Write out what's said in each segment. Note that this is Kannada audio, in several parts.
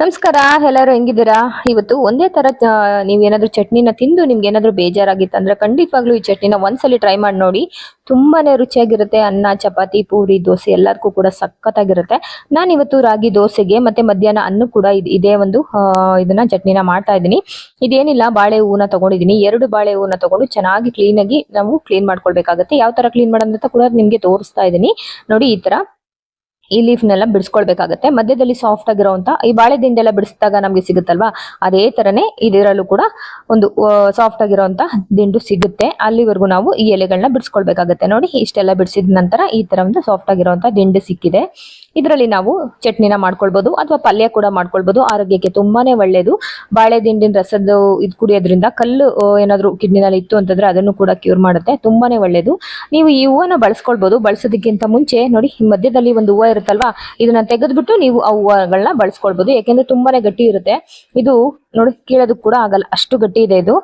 ನಮಸ್ಕಾರ, ಎಲ್ಲರೂ ಹೆಂಗಿದ್ದೀರಾ? ಇವತ್ತು ಒಂದೇ ತರ ನೀವೇನಾದ್ರೂ ಚಟ್ನಿನ ತಿಂದು ನಿಮ್ಗೆ ಏನಾದ್ರೂ ಬೇಜಾರಾಗಿತ್ತಂದ್ರೆ ಖಂಡಿತವಾಗ್ಲೂ ಈ ಚಟ್ನಿನ ಒಂದ್ಸಲಿ ಟ್ರೈ ಮಾಡಿ ನೋಡಿ. ತುಂಬಾನೇ ರುಚಿಯಾಗಿರುತ್ತೆ ಅನ್ನ, ಚಪಾತಿ, ಪೂರಿ, ದೋಸೆ ಎಲ್ಲರಿಗೂ ಕೂಡ ಸಖತ್ತಾಗಿರುತ್ತೆ. ನಾನು ಇವತ್ತು ರಾಗಿ ದೋಸೆಗೆ ಮತ್ತೆ ಮಧ್ಯಾಹ್ನ ಅನ್ನ ಕೂಡ ಇದ್- ಒಂದು ಇದನ್ನ ಚಟ್ನಿನ ಮಾಡ್ತಾ ಇದ್ದೀನಿ. ಇದೇನಿಲ್ಲ, ಬಾಳೆ ಹೂವನ್ನ ತಗೊಂಡಿದ್ದೀನಿ. ಎರಡು ಬಾಳೆ ಹೂವನ್ನ ತಗೊಂಡು ಚೆನ್ನಾಗಿ ಕ್ಲೀನ್ ಆಗಿ ನಾವು ಕ್ಲೀನ್ ಮಾಡ್ಕೊಳ್ಬೇಕಾಗುತ್ತೆ. ಯಾವ ತರ ಕ್ಲೀನ್ ಮಾಡೋದಂತ ಕೂಡ ನಿಮ್ಗೆ ತೋರಿಸ್ತಾ ಇದ್ದೀನಿ. ನೋಡಿ ಈ ತರ ಈ ಲೀಫ್ನೆಲ್ಲ ಬಿಡಿಸ್ಕೊಳ್ಬೇಕಾಗತ್ತೆ. ಮಧ್ಯದಲ್ಲಿ ಸಾಫ್ಟ್ ಆಗಿರೋಂತ ಈ ಬಾಳೆ ದಿಂಡೆಲ್ಲ ಬಿಡಿಸಿದಾಗ ನಮಗೆ ಸಿಗುತ್ತಲ್ವಾ? ಅದೇ ತರನೇ ಇದರಲ್ಲೂ ಕೂಡ ಒಂದು ಸಾಫ್ಟ್ ಆಗಿರೋಂತ ದಿಂಡು ಸಿಗುತ್ತೆ. ಅಲ್ಲಿವರೆಗೂ ನಾವು ಈ ಎಲೆಗಳನ್ನ ಬಿಡಿಸ್ಕೊಳ್ಬೇಕಾಗತ್ತೆ. ನೋಡಿ, ಇಷ್ಟೆಲ್ಲ ಬಿಡಿಸಿದ ನಂತರ ಈ ತರ ಒಂದು ಸಾಫ್ಟ್ ಆಗಿರೋಂತ ದಿಂಡು ಸಿಕ್ಕಿದೆ. ಇದರಲ್ಲಿ ನಾವು ಚಟ್ನಿನ ಮಾಡ್ಕೊಳ್ಬಹುದು ಅಥವಾ ಪಲ್ಯ ಕೂಡ ಮಾಡ್ಕೊಳ್ಬಹುದು ಆರೋಗ್ಯಕ್ಕೆ ತುಂಬಾನೇ ಒಳ್ಳೇದು. ಬಾಳೆ ದಿಂಡಿನ ರಸದ ಇದು ಕುಡಿಯೋದ್ರಿಂದ ಕಲ್ಲು ಏನಾದ್ರು ಏನಾದ್ರೂ ಕಿಡ್ನಿನಲ್ಲಿ ಇತ್ತು ಅಂತಂದ್ರೆ ಅದನ್ನು ಕೂಡ ಕ್ಯೂರ್ ಮಾಡುತ್ತೆ. ತುಂಬಾನೇ ಒಳ್ಳೇದು. ನೀವು ಈ ಹೂವನ್ನ ಬಳಸ್ಕೊಳ್ಬಹುದು ಬಳಸೋದಕ್ಕಿಂತ ಮುಂಚೆ ನೋಡಿ ಮಧ್ಯದಲ್ಲಿ ಒಂದು ಹೂವ ಇರುತ್ತಲ್ವಾ, ಇದನ್ನ ತೆಗೆದ್ಬಿಟ್ಟು ನೀವು ಆ ಹೂವಗಳನ್ನ ಬಳಸ್ಕೊಳ್ಬಹುದು ಯಾಕೆಂದ್ರೆ ತುಂಬಾನೇ ಗಟ್ಟಿ ಇರುತ್ತೆ. ಇದು ನೋಡಿ ಕೀಳೋದಕ್ಕೆ ಕೂಡ ಆಗಲ್ಲ. ಅಷ್ಟು ಗಟ್ಟಿ ಇದೆ ಇದು.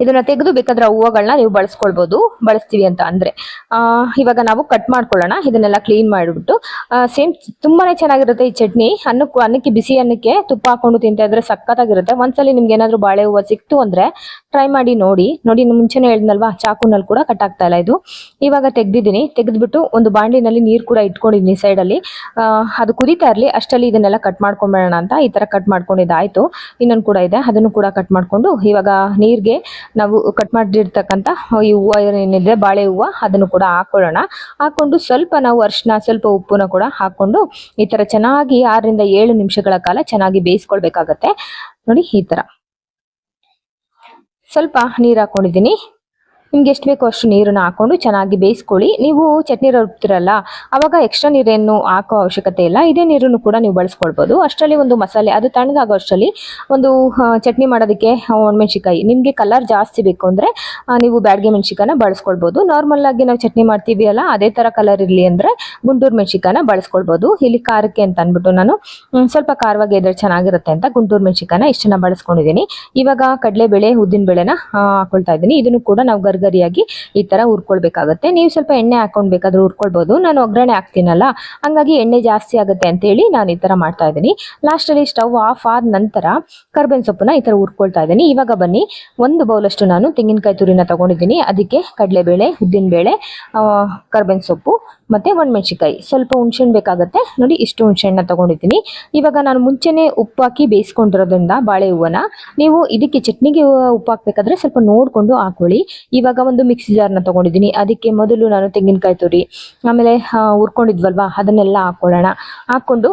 ಇದನ್ನ ತೆಗೆದು ಬೇಕಾದ್ರೆ ಹೂವುಗಳನ್ನ ನೀವು ಬಳಸ್ಕೊಳ್ಬಹುದು ಬಳಸ್ತೀವಿ ಅಂತ ಅಂದ್ರೆ. ಆ ಇವಾಗ ನಾವು ಕಟ್ ಮಾಡ್ಕೊಳ್ಳೋಣ. ಇದನ್ನೆಲ್ಲ ಕ್ಲೀನ್ ಮಾಡಿಬಿಟ್ಟು ಸೇಮ್ ತುಂಬಾನೇ ಚೆನ್ನಾಗಿರುತ್ತೆ ಈ ಚಟ್ನಿ. ಅನ್ನಕ್ಕೂ ಅನ್ನಕ್ಕೆ ಬಿಸಿ ಅನ್ನಕ್ಕೆ ತುಪ್ಪ ಹಾಕೊಂಡು ತಿಂತಾ ಇದ್ರೆ ಸಖತ್ತಾಗಿರುತ್ತೆ. ಒಂದ್ಸಲಿ ನಿಮ್ಗೆ ಏನಾದ್ರು ಬಾಳೆ ಹೂವು ಸಿಕ್ತು ಅಂದ್ರೆ ಟ್ರೈ ಮಾಡಿ ನೋಡಿ. ನೋಡಿ ಮುಂಚೆನೆ ಹೇಳಿದ್ನಲ್ವಾ ಚಾಕುನಲ್ಲಿ ಕೂಡ ಕಟ್ ಆಗ್ತಾ ಇಲ್ಲ ಇದು. ಇವಾಗ ತೆಗ್ದಿದ್ದೀನಿ. ತೆಗೆದ್ಬಿಟ್ಟು ಒಂದು ಬಾಂಡಿನಲ್ಲಿ ನೀರು ಕೂಡ ಇಟ್ಕೊಂಡಿದ್ದೀನಿ ಸೈಡ್ ಅಲ್ಲಿ. ಆ, ಅದು ಕುದಿತಾ ಇರ್ಲಿ ಅಷ್ಟಲ್ಲಿ ಇದನ್ನೆಲ್ಲ ಕಟ್ ಮಾಡ್ಕೊಂಬೇಡೋಣ ಅಂತ ಈ ತರ ಕಟ್ ಮಾಡ್ಕೊಂಡಿದ್ದಾಯ್ತು. ಇನ್ನೊಂದು ಕೂಡ ಇದೆ ಅದನ್ನು ಕೂಡ ಕಟ್ ಮಾಡ್ಕೊಂಡು ಇವಾಗ ನೀರ್ಗೆ ನಾವು ಕಟ್ ಮಾಡಿರ್ತಕ್ಕಂಥ ಈ ಹೂವು ಏನಿದೆ, ಬಾಳೆ ಹೂವು, ಅದನ್ನು ಕೂಡ ಹಾಕೊಳ್ಳೋಣ. ಹಾಕೊಂಡು ಸ್ವಲ್ಪ ನಾವು ಅರಿಶಿನ ಸ್ವಲ್ಪ ಉಪ್ಪುನ ಕೂಡ ಹಾಕೊಂಡು ಈ ತರ ಚೆನ್ನಾಗಿ ಆರರಿಂದ ಏಳು ನಿಮಿಷಗಳ ಕಾಲ ಚೆನ್ನಾಗಿ ಬೇಯಿಸ್ಕೊಳ್ಬೇಕಾಗತ್ತೆ. ನೋಡಿ ಈ ತರ. ಸ್ವಲ್ಪ ನೀರು ಹಾಕೊಂಡಿದ್ದೀನಿ. ನಿಮ್ಗೆ ಎಷ್ಟು ಬೇಕೋ ಅಷ್ಟು ನೀರನ್ನ ಹಾಕೊಂಡು ಚೆನ್ನಾಗಿ ಬೇಯಿಸ್ಕೊಳ್ಳಿ. ನೀವು ಚಟ್ನಿ ರುಬ್ತಿರಲ್ಲ ಅವಾಗ ಎಕ್ಸ್ಟ್ರಾ ನೀರೇನು ಹಾಕೋ ಅವಶ್ಯಕತೆ ಇಲ್ಲ. ಇದೇ ನೀರನ್ನು ಕೂಡ ನೀವು ಬಳಸ್ಕೊಳ್ಬೋದು. ಅಷ್ಟರಲ್ಲಿ ಒಂದು ಮಸಾಲೆ, ಅದು ತಣ್ಣಗಾಗೋ ಅಷ್ಟರಲ್ಲಿ ಒಂದು ಚಟ್ನಿ ಮಾಡೋದಕ್ಕೆ ಒಣಮೆಣ್ಸಿಕಾಯಿ ನಿಮಗೆ ಕಲರ್ ಜಾಸ್ತಿ ಬೇಕು ಅಂದರೆ ನೀವು ಬ್ಯಾಡ್ಗೆ ಮೆಣಸಿಕಾನ ಬಳಸ್ಕೊಳ್ಬೋದು. ನಾರ್ಮಲ್ ಆಗಿ ನಾವು ಚಟ್ನಿ ಮಾಡ್ತೀವಿ ಅಲ್ಲ ಅದೇ ಥರ ಕಲರ್ ಇರಲಿ ಅಂದರೆ ಗುಂಟೂರು ಮೆಣಸಿಕಾನ ಬಳಸ್ಕೊಳ್ಬೋದು. ಇಲ್ಲಿ ಖಾರಕ್ಕೆ ಅಂತ ಅಂದ್ಬಿಟ್ಟು ನಾನು ಸ್ವಲ್ಪ ಖಾರವಾಗಿ ಇದ್ರೆ ಚೆನ್ನಾಗಿರುತ್ತೆ ಅಂತ ಗುಂಟೂರು ಮೆಣಸಿಕಾನ ಇಷ್ಟನ್ನ ಬಳಸ್ಕೊಂಡಿದ್ದೀನಿ. ಇವಾಗ ಕಡಲೆಬೇಳೆ ಉದ್ದಿನ ಬೇಳೆನ ಹಾಕೊಳ್ತಾ ಇದ್ದೀನಿ. ಇದನ್ನು ಕೂಡ ನಾವು ಗರ್ಗರಿಯಾಗಿ ಈ ತರ ಹುರ್ಕೊಳ್ಬೇಕಾಗತ್ತೆ. ನೀವು ಸ್ವಲ್ಪ ಎಣ್ಣೆ ಹಾಕೊಂಡ್ ಬೇಕಾದ್ರೂ ಹುರ್ಕೊಳ್ಬೋದು. ನಾನು ಒಗ್ಗರಣೆ ಹಾಕ್ತೀನಲ್ಲ, ಹಂಗಾಗಿ ಎಣ್ಣೆ ಜಾಸ್ತಿ ಆಗುತ್ತೆ ಅಂತೇಳಿ ನಾನು ಈ ತರ ಮಾಡ್ತಾ ಇದ್ದೀನಿ. ಲಾಸ್ಟ್ ಅಲ್ಲಿ ಸ್ಟವ್ ಆಫ್ ಆದ ನಂತರ ಕರ್ಬೇವಿನ ಸೊಪ್ಪನ್ನ ಈ ತರ ಹುರ್ಕೊಳ್ತಾ ಇದ್ದೀನಿ. ಇವಾಗ ಬನ್ನಿ, ಒಂದು ಬೌಲಷ್ಟು ನಾನು ತೆಂಗಿನಕಾಯಿ ತುರಿನ ತಗೊಂಡಿದ್ದೀನಿ. ಅದಕ್ಕೆ ಕಡಲೆಬೇಳೆ, ಉದ್ದಿನಬೇಳೆ ಕರ್ಬೇವಿನ ಸೊಪ್ಪು ಮತ್ತೆ ಒಣಮೆಣಸಿಕಾಯಿ ಸ್ವಲ್ಪ ಹುಣ್ಸೆಹಣ್ಣು ಬೇಕಾಗುತ್ತೆ. ನೋಡಿ, ಇಷ್ಟು ಹುಣ್ಸೆಹಣ್ಣ ತಗೊಂಡಿದ್ದೀನಿ. ಇವಾಗ ನಾನು ಮುಂಚೆನೆ ಉಪ್ಪು ಹಾಕಿ ಬೇಯಿಸ್ಕೊಂಡಿರೋದ್ರಿಂದ ಬಾಳೆ ಹೂವನ್ನ ನೀವು ಇದಕ್ಕೆ ಚಟ್ನಿಗೆ ಉಪ್ಪು ಹಾಕ್ಬೇಕಾದ್ರೆ ಸ್ವಲ್ಪ ನೋಡ್ಕೊಂಡು ಹಾಕೊಳ್ಳಿ. ಇವಾಗ ಒಂದು ಮಿಕ್ಸಿ ಜಾರ್ನ ತಗೊಂಡಿದ್ದೀನಿ. ಅದಕ್ಕೆ ಮೊದಲು ನಾನು ತೆಂಗಿನಕಾಯಿ ತುರಿ, ಆಮೇಲೆ ಹುರ್ಕೊಂಡಿದ್ವಲ್ವಾ, ಅದನ್ನೆಲ್ಲ ಹಾಕೊಳ್ಳೋಣ. ಹಾಕೊಂಡು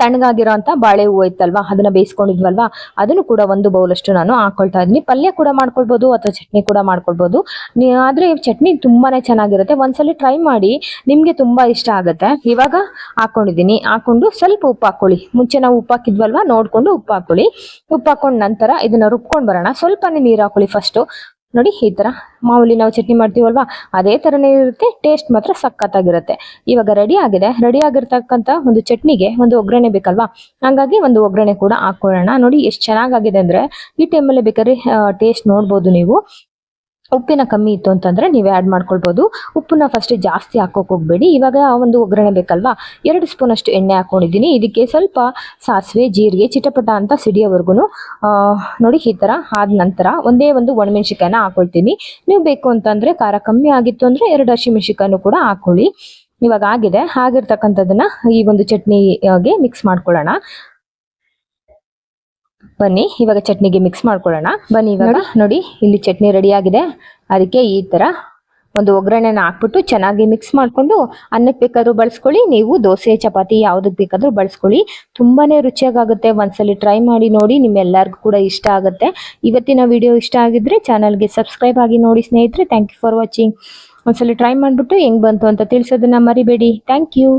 ತಣ್ಣಗಾಗಿರೋ ಅಂತ ಬಾಳೆ ಹೂವು ಇತ್ತಲ್ವಾ ಅದನ್ನ ಬೇಯಿಸ್ಕೊಂಡಿದ್ವಲ್ವಾ? ಅದನ್ನು ಕೂಡ ಒಂದು ಬೌಲಷ್ಟು ನಾನು ಹಾಕೊಳ್ತಾ ಇದ್ದೀನಿ. ಪಲ್ಯ ಕೂಡ ಮಾಡ್ಕೊಳ್ಬೋದು ಅಥವಾ ಚಟ್ನಿ ಕೂಡ ಮಾಡ್ಕೊಳ್ಬೋದು. ಆದರೆ ಆದ್ರೆ ಚಟ್ನಿ ತುಂಬಾನೇ ಚೆನ್ನಾಗಿರುತ್ತೆ. ಒಂದ್ಸಲಿ ಟ್ರೈ ಮಾಡಿ ನಿಮ್ಗೆ ತುಂಬಾ ಇಷ್ಟ ಆಗುತ್ತೆ. ಇವಾಗ ಹಾಕೊಂಡಿದೀನಿ ಹಾಕೊಂಡು ಸ್ವಲ್ಪ ಉಪ್ಪು ಹಾಕೊಳ್ಳಿ ಮುಂಚೆ ನಾವು ಉಪ್ಪು ಹಾಕಿದ್ವಲ್ವಾ? ನೋಡ್ಕೊಂಡು ಉಪ್ಪು ಹಾಕೊಳ್ಳಿ ಉಪ್ಪು ಹಾಕೊಂಡ್ ನಂತರ ಇದನ್ನ ರುಬ್ಕೊಂಡ್ ಬರೋಣ. ಸ್ವಲ್ಪನೇ ನೀರು ಹಾಕೊಳ್ಳಿ ಫಸ್ಟು ನೋಡಿ, ಈ ತರ ಮಾಮೂಲಿ ನಾವು ಚಟ್ನಿ ಮಾಡ್ತೀವಲ್ವಾ? ಅದೇ ತರನೇ ಇರುತ್ತೆ ಟೇಸ್ಟ್ ಮಾತ್ರ ಸಖತ್ತಾಗಿರುತ್ತೆ. ಇವಾಗ ರೆಡಿ ಆಗಿದೆ. ರೆಡಿ ಆಗಿರ್ತಕ್ಕಂಥ ಒಂದು ಚಟ್ನಿಗೆ ಒಂದು ಒಗ್ಗರಣೆ ಬೇಕಲ್ವಾ? ಹಂಗಾಗಿ ಒಂದು ಒಗ್ಗರಣೆ ಕೂಡ ಹಾಕೊಳ್ಳೋಣ. ನೋಡಿ, ಎಷ್ಟು ಚೆನ್ನಾಗಾಗಿದೆ ಅಂದ್ರೆ ಈ ಟೈಮಲ್ಲಿ ಬೇಕಾದ್ರೆ ಟೇಸ್ಟ್ ನೋಡ್ಬೋದು ನೀವು. ಉಪ್ಪಿನ ಕಮ್ಮಿ ಇತ್ತು ಅಂತಂದ್ರೆ ನೀವು ಆ್ಯಡ್ ಮಾಡ್ಕೊಳ್ಬೋದು. ಉಪ್ಪನ್ನ ಫಸ್ಟ್ ಜಾಸ್ತಿ ಹಾಕೋಕೆ ಹೋಗ್ಬೇಡಿ. ಇವಾಗ ಒಂದು ಒಗ್ಗರಣೆ ಬೇಕಲ್ವಾ? ಎರಡು ಸ್ಪೂನ್ ಅಷ್ಟು ಎಣ್ಣೆ ಹಾಕೊಂಡಿದ್ದೀನಿ. ಇದಕ್ಕೆ ಸ್ವಲ್ಪ ಸಾಸಿವೆ, ಜೀರಿಗೆ, ಚಿಟಪಟ ಅಂತ ಸಿಡಿಯೋವರೆಗೂ ನೋಡಿ ಈ ಥರ ಆದ ನಂತರ ಒಂದೇ ಒಂದು ಒಣಮೆಣ್ಸಿಕಾಯನ್ನ ಹಾಕೊಳ್ತೀನಿ. ನೀವು ಬೇಕು ಅಂತಂದ್ರೆ ಖಾರ ಕಮ್ಮಿ ಆಗಿತ್ತು ಅಂದ್ರೆ ಎರಡು ಹಸಿಮೆಣ್ಸಿಕಾಯನ್ನು ಕೂಡ ಹಾಕೊಳ್ಳಿ. ಇವಾಗ ಆಗಿದೆ. ಆಗಿರ್ತಕ್ಕಂಥದ್ದನ್ನು ಈ ಒಂದು ಚಟ್ನಿಗೆ ಮಿಕ್ಸ್ ಮಾಡ್ಕೊಳ್ಳೋಣ. ಬನ್ನಿ ಇವಾಗ ಚಟ್ನಿಗೆ ಮಿಕ್ಸ್ ಮಾಡ್ಕೊಳ್ಳೋಣ. ಬನ್ನಿ ಇವಾಗ. ನೋಡಿ. ಇಲ್ಲಿ ಚಟ್ನಿ ರೆಡಿ ಆಗಿದೆ. ಅದಕ್ಕೆ ಈ ತರ ಒಂದು ಒಗ್ಗರಣೆನ ಹಾಕ್ಬಿಟ್ಟು ಚೆನ್ನಾಗಿ ಮಿಕ್ಸ್ ಮಾಡ್ಕೊಂಡು ಅನ್ನಕ್ಕೆ ಬೇಕಾದ್ರೂ ಬಳಸ್ಕೊಳ್ಳಿ ನೀವು ದೋಸೆ ಚಪಾತಿ ಯಾವುದಕ್ಕೆ ಬೇಕಾದ್ರೂ ಬಳಸ್ಕೊಳ್ಳಿ. ತುಂಬಾನೇ ರುಚಿಯಾಗುತ್ತೆ ಒಂದ್ಸಲಿ ಟ್ರೈ ಮಾಡಿ ನೋಡಿ ನಿಮ್ಮೆಲ್ಲರಿಗೂ ಕೂಡ ಇಷ್ಟ ಆಗುತ್ತೆ. ಇವತ್ತಿನ ವಿಡಿಯೋ ಇಷ್ಟ ಆಗಿದ್ರೆ ಚಾನಲ್ಗೆ ಸಬ್ಸ್ಕ್ರೈಬ್ ಆಗಿ ನೋಡಿ ಸ್ನೇಹಿತರೆ. ಥ್ಯಾಂಕ್ ಯು ಫಾರ್ ವಾಚಿಂಗ್ ಒಂದ್ಸಲಿ ಟ್ರೈ ಮಾಡ್ಬಿಟ್ಟು ಹೆಂಗ್ ಬಂತು ಅಂತ ತಿಳಿಸೋದನ್ನ ಮರಿಬೇಡಿ. Thank you